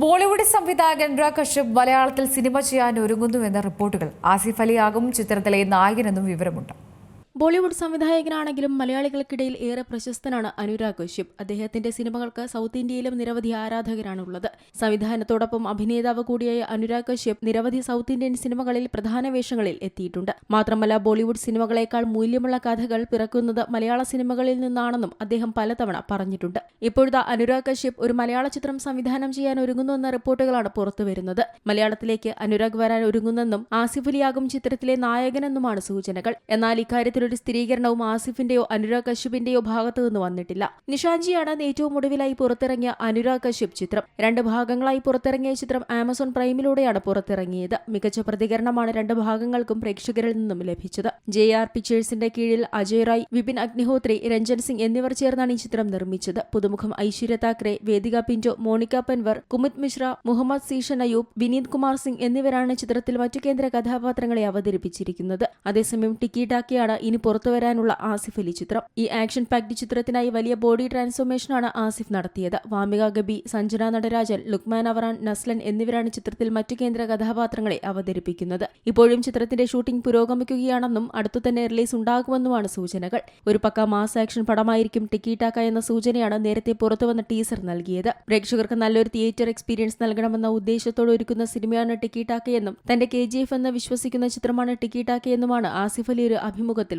ബോളിവുഡ് സംവിധായകൻ അനുരാഗ് കശ്യപ് മലയാളത്തിൽ സിനിമ ചെയ്യാൻ ഒരുങ്ങുന്നുവെന്ന റിപ്പോർട്ടുകൾ ആസിഫ് അലിയാകും ചിത്രത്തിലെ നായകനെന്നും വിവരമുണ്ട്. ബോളിവുഡ് സംവിധായകനാണെങ്കിലും മലയാളികൾക്കിടയിൽ ഏറെ പ്രശസ്തനാണ് അനുരാഗ് കശ്യപ്. അദ്ദേഹത്തിന്റെ സിനിമകൾക്ക് സൗത്ത് ഇന്ത്യയിലും നിരവധി ആരാധകരാണുള്ളത്. സംവിധാനത്തോടൊപ്പം അഭിനേതാവ് കൂടിയായ അനുരാഗ് കശ്യപ് നിരവധി സൗത്ത് ഇന്ത്യൻ സിനിമകളിൽ പ്രധാന വേഷങ്ങളിൽ എത്തിയിട്ടുണ്ട്. മാത്രമല്ല ബോളിവുഡ് സിനിമകളേക്കാൾ മൂല്യമുള്ള കഥകൾ പിറക്കുന്നത് മലയാള സിനിമകളിൽ നിന്നാണെന്നും അദ്ദേഹം പലതവണ പറഞ്ഞിട്ടുണ്ട്. ഇപ്പോഴത്തെ അനുരാഗ് കശ്യപ് ഒരു മലയാള ചിത്രം സംവിധാനം ചെയ്യാൻ ഒരുങ്ങുന്നുവെന്ന റിപ്പോർട്ടുകളാണ് പുറത്തുവരുന്നത് മലയാളത്തിലേക്ക് അനുരാഗ് വരാൻ ഒരുങ്ങുന്നെന്നും ആസിഫ് അലിയാകും ചിത്രത്തിലെ നായകനെന്നുമാണ് സൂചനകൾ. എന്നാൽ ഇക്കാര്യത്തിൽ ഒരു സ്ഥിരീകരണവും ആസിഫിന്റെയോ അനുരാഗ് കശ്യപിന്റെയോ ഭാഗത്തുനിന്ന് വന്നിട്ടില്ല. നിഷാഞ്ചിയാണ് ഏറ്റവും ഒടുവിലായി പുറത്തിറങ്ങിയ അനുരാഗ് കശ്യപ് ചിത്രം. രണ്ട് ഭാഗങ്ങളായി പുറത്തിറങ്ങിയ ചിത്രം ആമസോൺ പ്രൈമിലൂടെയാണ് പുറത്തിറങ്ങിയത്. മികച്ച പ്രതികരണമാണ് രണ്ട് ഭാഗങ്ങൾക്കും പ്രേക്ഷകരിൽ നിന്നും ലഭിച്ചത്. ജെ ആർ പിക്ചേഴ്സിന്റെ കീഴിൽ അജയ് റായ് വിപിൻ അഗ്നിഹോത്രി രഞ്ജൻ സിംഗ് എന്നിവർ ചേർന്നാണ് ഈ ചിത്രം നിർമ്മിച്ചത്. പുതുമുഖം ഐശ്വര്യ താക്കറെ വേദിക പിഞ്ചോ മോണിക്ക പെൻവർ കുമിത് മിശ്ര മുഹമ്മദ് സീഷൻ അയൂബ് വിനീത് കുമാർ സിംഗ് എന്നിവരാണ് ചിത്രത്തിൽ മറ്റു കേന്ദ്ര കഥാപാത്രങ്ങളെ അവതരിപ്പിച്ചിരിക്കുന്നത്. അതേസമയം ടിക്കി ടാക്കിയാണ് ഇനി പുറത്തു വരാനുള്ള ആസിഫ് അലി ചിത്രം. ഈ ആക്ഷൻ പാക്ഡ് ചിത്രത്തിനായി വലിയ ബോഡി ട്രാൻസ്ഫോർമേഷനാണ് ആസിഫ് നടത്തിയത്. വാമിക ഗബി സഞ്ജന നടരാജൻ ലുക്മാൻ അവറാൻ നസ്ലൻ എന്നിവരാണ് ചിത്രത്തിൽ മറ്റു കേന്ദ്ര കഥാപാത്രങ്ങളെ അവതരിപ്പിക്കുന്നത്. ഇപ്പോഴും ചിത്രത്തിന്റെ ഷൂട്ടിംഗ് പുരോഗമിക്കുകയാണെന്നും അടുത്തു തന്നെ റിലീസ് ഉണ്ടാകുമെന്നുമാണ് സൂചനകൾ. ഒരു പക്ക മാസ് ആക്ഷൻ പടമായിരിക്കും ടിക്കിടാക്ക എന്ന സൂചനയാണ് നേരത്തെ പുറത്തുവന്ന ടീസർ നൽകിയത്. പ്രേക്ഷകർക്ക് നല്ലൊരു തിയേറ്റർ എക്സ്പീരിയൻസ് നൽകണമെന്ന ഉദ്ദേശത്തോടെ ഒരുക്കുന്ന സിനിമയാണ് ടിക്കി എന്നും തന്റെ കെ എന്ന് വിശ്വസിക്കുന്ന ചിത്രമാണ് ടിക്കി എന്നുമാണ് ആസിഫ് അലി ഒരു അഭിമുഖത്തിൽ